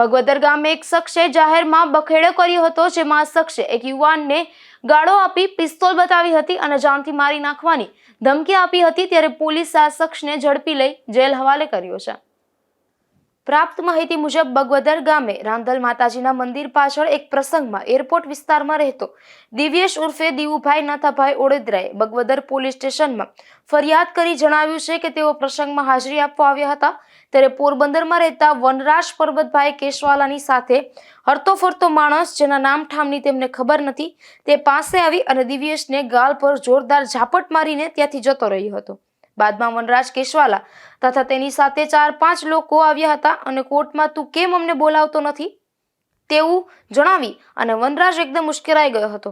ભગવદર ગામે એક શખ્સે જાહેરમાં બખેડો કર્યો હતો, જેમાં શખ્સે એક યુવાનને ગાળો આપી પિસ્તોલ બતાવી હતી અને જાનથી મારી નાખવાની ધમકી આપી હતી, ત્યારે પોલીસે આ શખ્સને ઝડપી લઈ જેલ હવાલે કર્યો છે. પ્રાપ્ત માહિતી મુજબ બગવદર ગામે રાંધલ માતાજીના મંદિર પાછળ એક પ્રસંગમાં એરપોર્ટ વિસ્તારમાં રહેતો દિવ્યેશ ઉર્ફે દીવુભાઈ નાથાભાઈ ઓડેદરાએ બગવદર પોલીસ સ્ટેશનમાં ફરિયાદ કરી જણાવ્યું છે કે તેઓ પ્રસંગમાં હાજરી આપવા આવ્યા હતા. ત્યારે પોરબંદરમાં રહેતા વનરાજ પરબતભાઈ કેશવાલાની સાથે હરતો ફરતો માણસ, જેના નામ ઠામની તેમને ખબર નથી, તે પાસે આવી અને દિવ્યેશને ગાલ પર જોરદાર ઝાપટ મારીને ત્યાંથી જતો રહ્યો હતો. બાદમાં વનરાજ કેશવાલા તથા તેની સાથે ચાર પાંચ લોકો આવ્યા હતા અને કોર્ટમાં તું કેમ અમને બોલાવતો નથી? તેવું જણાવી અને વનરાજ એકદમ ઉશ્કેરાઈ ગયો હતો.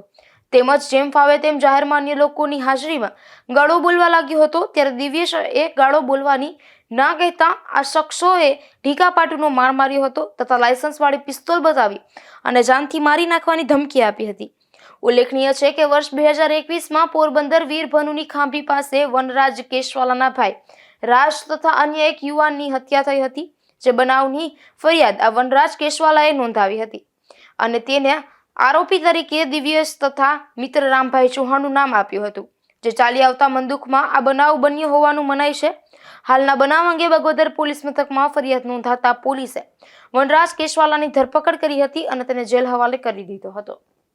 તેમજ જેમ ફાવે તેમ જાહેરમાં અન્ય લોકોની હાજરીમાં ગાળો બોલવા લાગ્યો હતો, ત્યારે દિવ્યેશ એ ગાળો બોલવાની ના કહેતા આ શખ્સોએ ઢીકા પાટુનો માર માર્યો હતો તથા લાયસન્સવાળી પિસ્તોલ બતાવી અને જાનથી મારી નાખવાની ધમકી આપી હતી. ઉલ્લેખનીય છે કે વર્ષ બે હજાર એકવીસમાં પોરબંદર વીરભનુની ખાંભી પાસે વનરાજ કેશવાલાના ભાઈ રાજ તથા અન્ય એક યુવાનની હત્યા થઈ હતી, જે બનાવની ફરિયાદ આ વનરાજ કેશવાલાએ નોંધાવી હતી. અને તેને આરોપી તરીકે દિવ્યેશ તથા મિત્ર રામભાઈ ચૌહાણનું નામ આપ્યું હતું, જે ચાલી આવતા મંદુકમાં આ બનાવ બન્યો હોવાનું મનાય છે. હાલના બનાવ અંગે બગોદર પોલીસ મથકમાં ફરિયાદ નોંધાતા પોલીસે વનરાજ કેશવાલાની ધરપકડ કરી હતી અને તેને જેલ હવાલે કરી દીધો હતો.